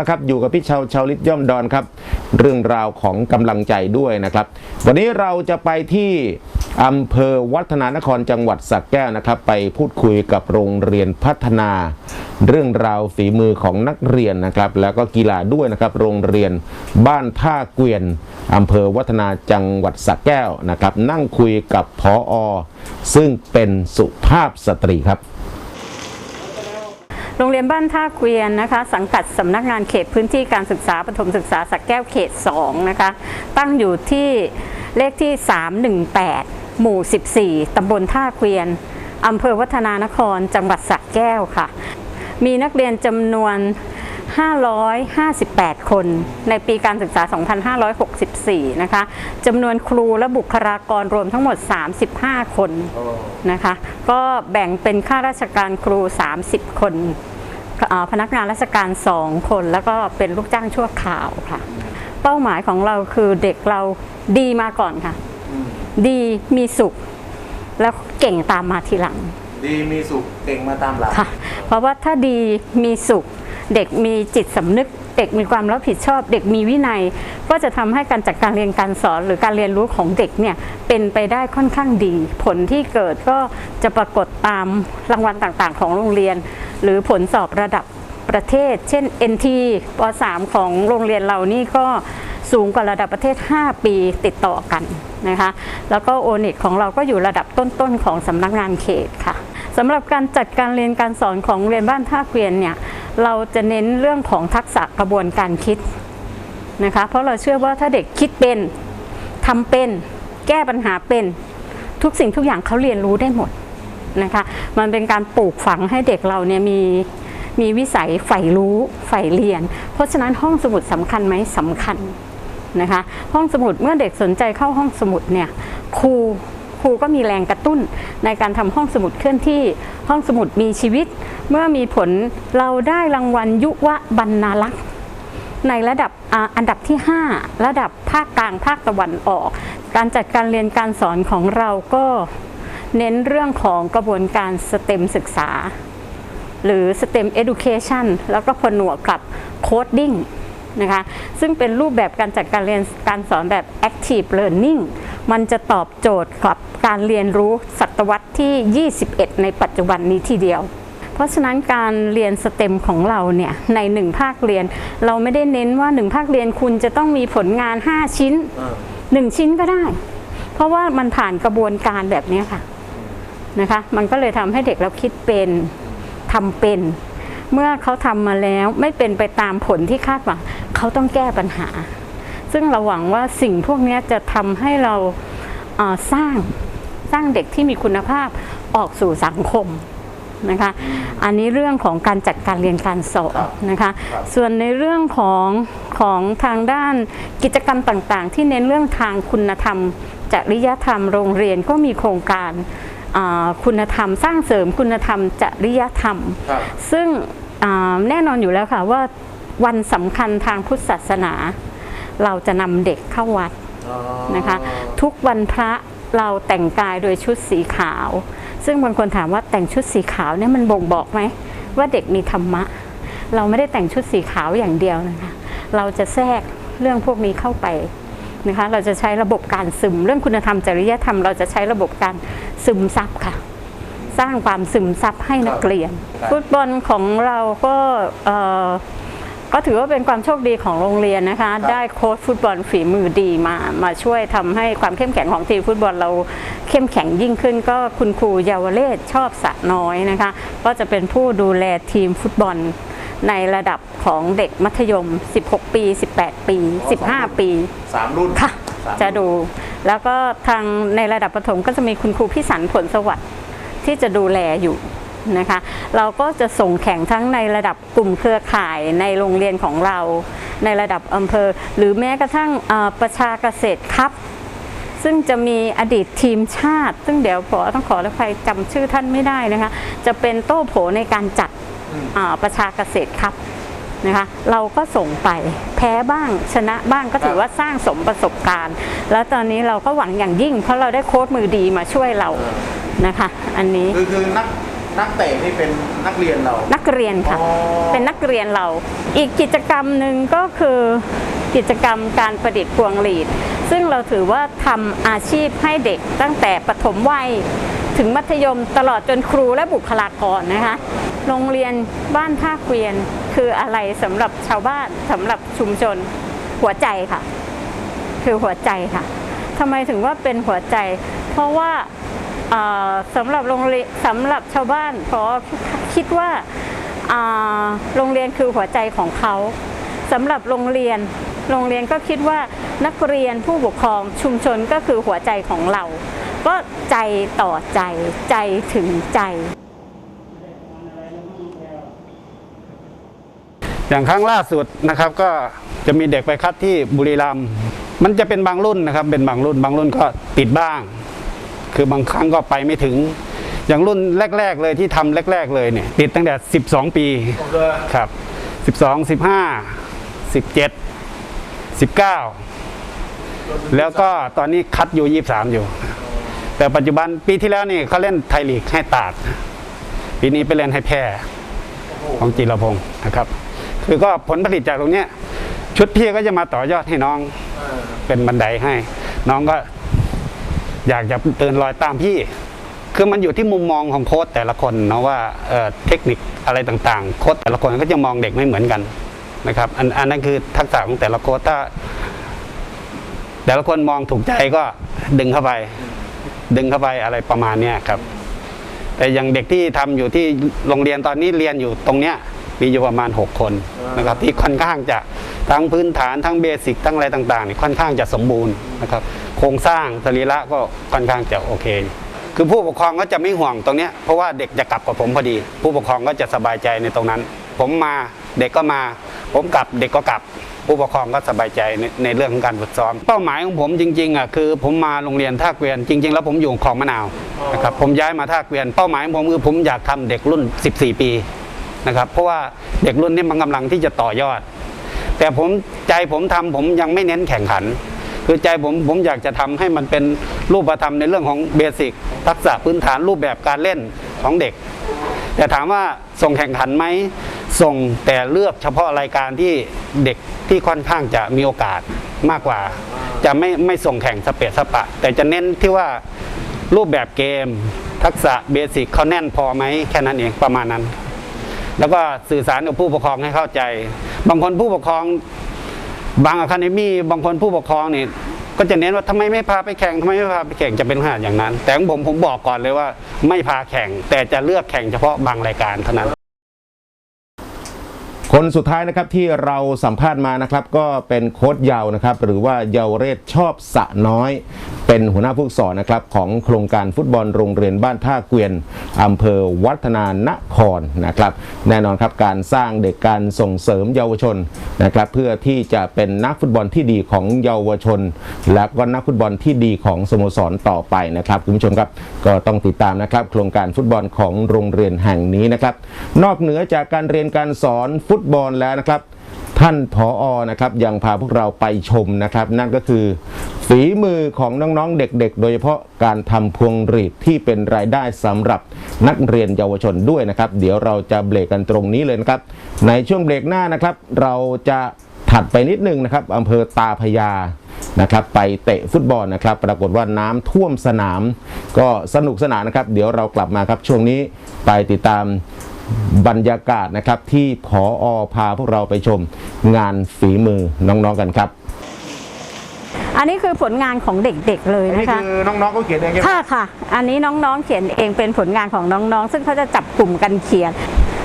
นะครับอยู่กับพี่ชาวชาวลิศย่อมดอนครับ เรื่องราวของกำลังใจด้วยนะครับ วันนี้เราจะไปที่อำเภอวัฒนานครจังหวัดสระแก้วนะครับ ไปพูดคุยกับโรงเรียนพัฒนา เรื่องราวฝีมือของนักเรียนนะครับ แล้วก็กีฬาด้วยนะครับ โรงเรียนบ้านท่าเกวียนอำเภอวัฒนาจังหวัดสระแก้วนะครับ นั่งคุยกับพออซึ่งเป็นสุภาพสตรีครับ โรงเรียนบ้านท่าเกวียนนะคะ สังกัดสำนักงานเขตพื้นที่การศึกษาปฐมศึกษาสักแก้วเขต 2 นะคะ ตั้งอยู่ที่เลขที่ 318 หมู่ 14 ตำบลท่าเกวียนอำเภอวัฒนานคร จังหวัดสระแก้วค่ะ มีนักเรียนจำนวน 558 คนในปีการศึกษา 2564 นะคะจำนวนครูและบุคลากรรวมทั้งหมด 35 คนนะคะ ก็แบ่งเป็นข้าราชการครู 30 คนเอ่อพนักงานราชการ 2 คน แล้วก็เป็นลูกจ้างชั่วคราวค่ะ เป้าหมายของเราคือเด็กเราดีมาก่อนค่ะ ดีมีสุข แล้วเก่งตามมาทีหลัง ดีมีสุขเก่งมาตามหลังค่ะ เพราะว่าถ้าดีมีสุข เด็กมีจิตสำนึก เด็กมีความรับผิดชอบ เด็กมีวินัย ก็จะทำให้การจัดการเรียนการสอนหรือการเรียนรู้ของเด็กเนี่ยเป็นไปได้ค่อนข้างดี ผลที่เกิดก็จะปรากฏตามรางวัลต่างๆ ของโรงเรียน หรือผลสอบระดับประเทศ เช่น NT ป .3 ของโรงเรียนเรานี่ก็สูงกว่าระดับประเทศ 5 ปีติดต่อกันนะคะ แล้วก็โอเน็ตของเราก็อยู่ระดับต้นๆของสำนักงานเขตค่ะ สำหรับการจัดการเรียนการสอนของเรียนบ้านท่าเกวียนเนี่ยเราจะเน้นเรื่องของทักษะกระบวนการคิดนะคะเพราะเราเชื่อว่าถ้าเด็กคิดเป็นทำเป็น แก้ปัญหาเป็นทุกสิ่งทุกอย่างเขาเรียนรู้ได้หมดนะคะมันเป็นการปลูกฝังให้เด็กเราเนี่ยมีมีวิสัยใฝ่รู้ใฝ่เรียน เพราะฉะนั้นห้องสมุดสำคัญไหมสำคัญนะคะห้องสมุดเมื่อเด็กสนใจเข้าห้องสมุดเนี่ยครู ครูก็มีแรงกระตุ้นในการทำห้องสมุดเคลื่อนที่ห้องสมุดมีชีวิต เมื่อมีผลเราได้รางวัลยุวบรรณาลักษณ์ในระดับอันดับที่ 5 ระดับภาคกลางภาคตะวันออก การจัดการเรียนการสอนของเราก็เน้นเรื่องของกระบวนการสเต็มศึกษา หรือ STEM Education แล้วก็ผนวกกับ Coding นะคะซึ่งเป็นรูปแบบการจัดการเรียนการสอนแบบ Active Learning มันจะตอบโจทย์กับการเรียนรู้ศตวรรษที่ 21 ในปัจจุบันนี้ทีเดียว เพราะฉะนั้นการเรียนสเต็มของเราเนี่ยในหนึ่งภาคเรียน เราไม่ได้เน้นว่าหนึ่งภาคเรียนคุณจะต้องมีผลงาน 5 ชิ้น 1 ชิ้นก็ได้ เพราะว่ามันผ่านกระบวนการแบบนี้ค่ะนะคะมันก็เลยทำให้เด็กเราคิดเป็นทำเป็น เมื่อเขาทำมาแล้วไม่เป็นไปตามผลที่คาดหวังเขาต้องแก้ปัญหา ซึ่งเราหวังว่าสิ่งพวกนี้จะทำให้เราเอ่อสร้างสร้างเด็กที่มีคุณภาพออกสู่สังคมนะคะ อันนี้เรื่องของการจัดการเรียนการสอนนะคะ ส่วนในเรื่องของของทางด้านกิจกรรมต่างๆ ที่เน้นเรื่องทางคุณธรรมจริยธรรมโรงเรียนก็มีโครงการอ่าคุณธรรมสร้างเสริมคุณธรรมจริยธรรมครับซึ่งอ่าแน่นอนอยู่แล้วค่ะว่าวันสำคัญทางพุทธศาสนา เราจะนำเด็กเข้าวัดอ๋อนะคะ ทุกวันพระเราแต่งกายโดยชุดสีขาว ซึ่งบางคนถามว่าแต่งชุดสีขาวเนี่ยมันบ่งบอกไหมว่าเด็กมีธรรมะ เราไม่ได้แต่งชุดสีขาวอย่างเดียวนะคะ เราจะแทรกเรื่องพวกนี้เข้าไปนะคะ เราจะใช้ระบบการซึมเรื่องคุณธรรมจริยธรรม เราจะใช้ระบบการซึมซับค่ะ สร้างความซึมซับให้นักเรียน ฟุตบอลของเราก็เอ่อ ก็ถือว่าเป็นความโชคดีของโรงเรียนนะคะ ได้โค้ชฟุตบอลฝีมือดีมา มาช่วยทำให้ความเข้มแข็งของทีมฟุตบอลเราเข้มแข็งยิ่งขึ้น ก็คุณครูเยาวเลศชอบสะน้อยนะคะ ก็จะเป็นผู้ดูแลทีมฟุตบอลในระดับของเด็กมัธยม 16 ปี 18 ปี 15 ปีสามรุ่นค่ะสามจะดู แล้วก็ทางในระดับประถมก็จะมีคุณครูพิสันผลสวัสดิ์ที่จะดูแลอยู่ นะคะ เราก็จะส่งแข่งทั้งในระดับกลุ่มเครือข่ายในโรงเรียนของเรา ในระดับอำเภอ หรือแม้กระทั่งเอ่อประชาเกษตรครับ ซึ่งจะมีอดีตทีมชาติ ซึ่งเดี๋ยวขอต้องขออภัยจำชื่อท่านไม่ได้นะคะ จะเป็นโต้โผในการจัดอ่าประชาเกษตรครับนะคะเราก็ส่งไปแพ้บ้างชนะบ้างก็ถือว่าสร้างสมประสบการณ์ แล้วตอนนี้เราก็หวังอย่างยิ่ง เพราะเราได้โค้ชมือดีมาช่วยเรานะคะ อันนี้คือคือนัก นักเตะนี่เป็นนักเรียนเรา นักเรียนค่ะ อ๋อ เป็นนักเรียนเรา อีกกิจกรรมหนึ่งก็คือกิจกรรมการประดิษฐ์พวงหลีด ซึ่งเราถือว่าทำอาชีพให้เด็กตั้งแต่ปฐมวัย ถึงมัธยมตลอดจนครูและบุคลากรนะคะ โรงเรียนบ้านท่าเกวียนคืออะไรสำหรับชาวบ้านสำหรับชุมชนหัวใจค่ะ คือหัวใจค่ะ ทำไมถึงว่าเป็นหัวใจ เพราะว่าเอ่อ สำหรับโรงเรียนสำหรับชาวบ้านเพราะคิดว่าอ่าโรงเรียนคือหัวใจของเขาสำหรับโรงเรียน โรงเรียนก็คิดว่านักเรียนผู้ปกครองชุมชนก็คือหัวใจของเรา ก็ใจต่อใจใจถึงใจ อย่างครั้งล่าสุดนะครับก็จะมีเด็กไปคัดที่บุรีรัมย์มันจะเป็นบางรุ่นนะครับเป็นบางรุ่น บางรุ่นก็ติดบ้าง คือบางครั้งก็ไปไม่ถึง อย่างรุ่นแรก ๆ เลยที่ทำแรก ๆ เลยเนี่ยติดตั้งแต่ 12 ปีครับ 12 15 17 19 แล้วก็ตอนนี้คัดอยู่ 23 อยู่ แต่ปัจจุบันปีที่แล้วนี่เขาเล่นไทยลีกให้ตาด ปีนี้ไปเล่นให้แพร่ของจีรพงศ์นะครับ คือก็ผลผลิตจากตรงเนี้ยชุดพี่ก็จะมาต่อยอดให้น้องเป็นบันไดให้ น้องก็ อยากจะเดินรอยตามพี่ คือมันอยู่ที่มุมมองของโค้ชแต่ละคนเนาะว่าเเทคนิคอะไรต่างๆ โค้ชแต่ละคนก็จะมองเด็กไม่เหมือนกันนะครับอันอันนั้นคือทักษะของแต่ละโค้ชถ้าแต่ละคนมองถูกใจก็ดึงเข้าไป ดึงเข้าไปอะไรประมาณเนี้ยครับ แต่อย่างเด็กที่ทำอยู่ที่โรงเรียนตอนนี้เรียนอยู่ตรงเนี้ยมีอยู่ประมาณ 6 คนนะครับที่ค่อนข้างจะ ทั้งพื้นฐานทั้งเบสิกทั้งอะไรต่างๆนี่ค่อนข้างจะสมบูรณ์นะครับโครงสร้างสรีระก็ค่อนข้างจะโอเค คือผู้ปกครองก็จะไม่ห่วงตรงนี้เพราะว่าเด็กจะกลับกับผมพอดี ผู้ปกครองก็จะสบายใจในตรงนั้น ผมมาเด็กก็มา ผมกลับเด็กก็กลับ ผู้ปกครองก็สบายใจในในเรื่องของการฝึกซ้อม เป้าหมายของผมจริงๆอะคือผมมาโรงเรียนท่าเกวียนจริง ๆ แล้วผมอยู่ของมะนาวนะครับผมย้ายมาท่าเกวียนเป้าหมายของผมคือผมอยากทำเด็กรุ่น 14 ปีนะครับเพราะว่าเด็กรุ่นนี้มันกำลังที่จะต่อยอด แต่ผมใจผมทำผมยังไม่เน้นแข่งขัน คือใจผมผมอยากจะทำให้มันเป็นรูปธรรมในเรื่องของเบสิกทักษะพื้นฐานรูปแบบการเล่นของเด็ก แต่ถามว่าส่งแข่งขันไหมส่งแต่เลือกเฉพาะรายการที่เด็กที่ค่อนข้างจะมีโอกาสมากกว่า จะไม่ไม่ส่งแข่งสเปซสปะ แต่จะเน้นที่ว่ารูปแบบเกม ทักษะเบสิกเขาแน่นพอไหมแค่นั้นเองประมาณนั้น แล้วก็สื่อสารกับผู้ปกครองให้เข้าใจ บางคนผู้ปกครอง บางอะคาเดมี่บางคนผู้ปกครองนี่ก็จะเน้นว่าทำไมไม่พาไปแข่งทำไมไม่พาไปแข่งจะเป็นขนาดอย่างนั้น แต่ของผมผมบอกก่อนเลยว่า ไม่พาแข่งแต่จะเลือกแข่งเฉพาะบางรายการเท่านั้น คนสุดท้ายนะครับที่เราสัมภาษณ์มานะครับก็เป็นโค้ชเยาวนะครับหรือว่าเยาวเรศชอบสะน้อย เป็นหัวหน้าผู้สอนนะครับของโครงการฟุตบอลโรงเรียนบ้านท่าเกวียนอำเภอวัฒนานครนะครับ แน่นอนครับการสร้างเด็กการส่งเสริมเยาวชนนะครับเพื่อที่จะเป็นนักฟุตบอลที่ดีของเยาวชน และก็นักฟุตบอลที่ดีของสโมสรต่อไปนะครับคุณผู้ชมครับก็ต้องติดตามนะครับโครงการฟุตบอลของโรงเรียนแห่งนี้นะครับนอกเหนือจากการเรียนการสอนฟุตตบอลแล้วนะครับ ท่านผออนะครับยังพาพวกเราไปชมนะครับ นั่นก็คือ ฝีมือของน้องๆเด็กๆ โดยเฉพาะการทำพวงหรีดที่เป็นรายได้สำหรับนักเรียนเยาวชนด้วยนะครับ เดี๋ยวเราจะเบรกกันตรงนี้เลยนะครับ ในช่วงเบรกหน้านะครับ เราจะถัดไปนิดนึงนะครับอำเภอตาพยานะครับไปเตะฟุตบอลนะครับ ปรากฏว่าน้ำท่วมสนาม ก็สนุกสนานนะครับ เดี๋ยวเรากลับมาครับช่วงนี้ไปติดตาม บรรยากาศนะครับที่ผออพาพวกเราไปชมงานฝีมือน้องๆกันครับ อันนี้คือผลงานของเด็กๆเลยนี่นะคะ คือน้องๆเขาเขียนเองใช่ไหมค่ะค่ะ อันนี้น้องๆเขียนเองเป็นผลงานของน้องๆ ซึ่งเขาจะจับกลุ่มกันเขียน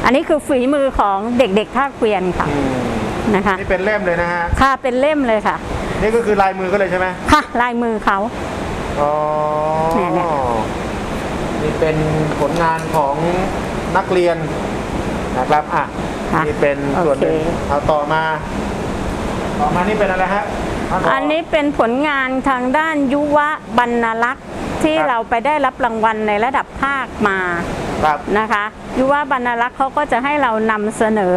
อันนี้คือฝีมือของเด็กๆท่าเกวียนค่ะนะคะ นี่เป็นเล่มเลยนะฮะ ค่ะเป็นเล่มเลยค่ะ นี่ก็คือลายมือก็เลยใช่ไหมค่ะลายมือเขา อ๋อเนี่ยเนี่ย นี่เป็นผลงานของ นักเรียนนะครับอะค่ะนี่เป็นส่วนหนึ่งโอเค เอาต่อมา ต่อมานี่เป็นอะไรฮะท่าผ อันนี้เป็นผลงานทางด้านยุวบรรณลักษณ์ที่ครับ เราไปได้รับรางวัลในระดับภาคมาครับ นะคะยุวบรรณลักษณ์เขาก็จะให้เรานำเสนอ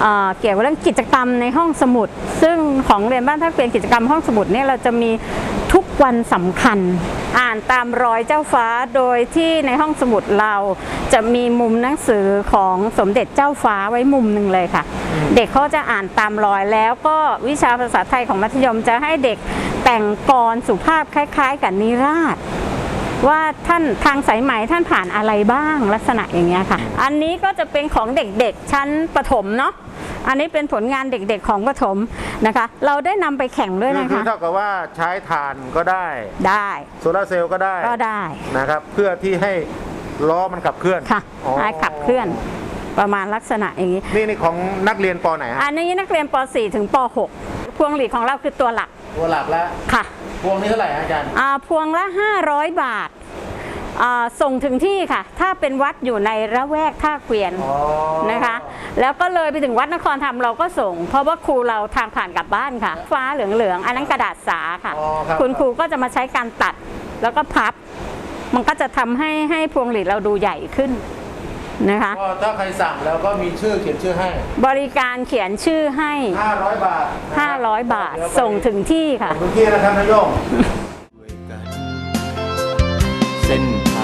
เอ่อเกี่ยวกับเรื่องกิจกรรมในห้องสมุด ซึ่งของเรียนบ้านท่าเกวียนกิจกรรมห้องสมุดเนี่ยเราจะมีทุกวันสำคัญ อ่านตามรอยเจ้าฟ้าโดยที่ในห้องสมุดเราจะมีมุมหนังสือของสมเด็จเจ้าฟ้าไว้มุมหนึ่งเลยค่ะ เด็กเขาจะอ่านตามรอยแล้วก็วิชาภาษาไทยของมัธยมจะให้เด็กแต่งกรสุภาพคล้าย ๆ กับนิราศว่าท่านทางสายไหมท่านผ่านอะไรบ้างลักษณะอย่างเงี้ยค่ะ อันนี้ก็จะเป็นของเด็กๆชั้นประถมเนาะ อันนี้เป็นผลงานเด็กๆของประถมนะคะ เราได้นำไปแข่งด้วยคือนะคือคะ เท่ากับว่าใช้ถ่านก็ได้ได้โซลาร์เซลล์ก็ได้ก็ได้นะครับ เพื่อที่ให้ล้อมันขับเคลื่อนค่ะอ๋อให้ขับเคลื่อนประมาณลักษณะอย่างนี้ นี่นี่ของนักเรียนปไหนฮะอันนี้นักเรียนป .4 ถึงป .6 พวงหลีดของเราคือตัวหลักตัวหลักแล้วค่ะ พวงนี้เท่าไหร่ฮะอาจารย์ อ่าพวงละ 500 บาท อ่าส่งถึงที่ค่ะ ถ้าเป็นวัดอยู่ในระแวกท่าเกวียนอ๋อ นะคะ แล้วก็เลยไปถึงวัดนครธรรมเราก็ส่ง เพราะว่าครูเราทางผ่านกลับบ้านค่ะ ฟ้าเหลืองๆอันนั้นกระดาษสาค่ะ อ๋อครับ คุณครูก็จะมาใช้การตัดแล้วก็พับ มันก็จะทำให้ให้พวงหลีดเราดูใหญ่ขึ้นนะคะ ก็ถ้าใครสั่งแล้วก็มีชื่อเขียนชื่อให้ บริการเขียนชื่อให้ 500 บาทนะครับ500 บาทเดี๋ยวไปส่งถึงที่ค่ะถึงที่นะครับนายโยง ด้วยกัน เส้นท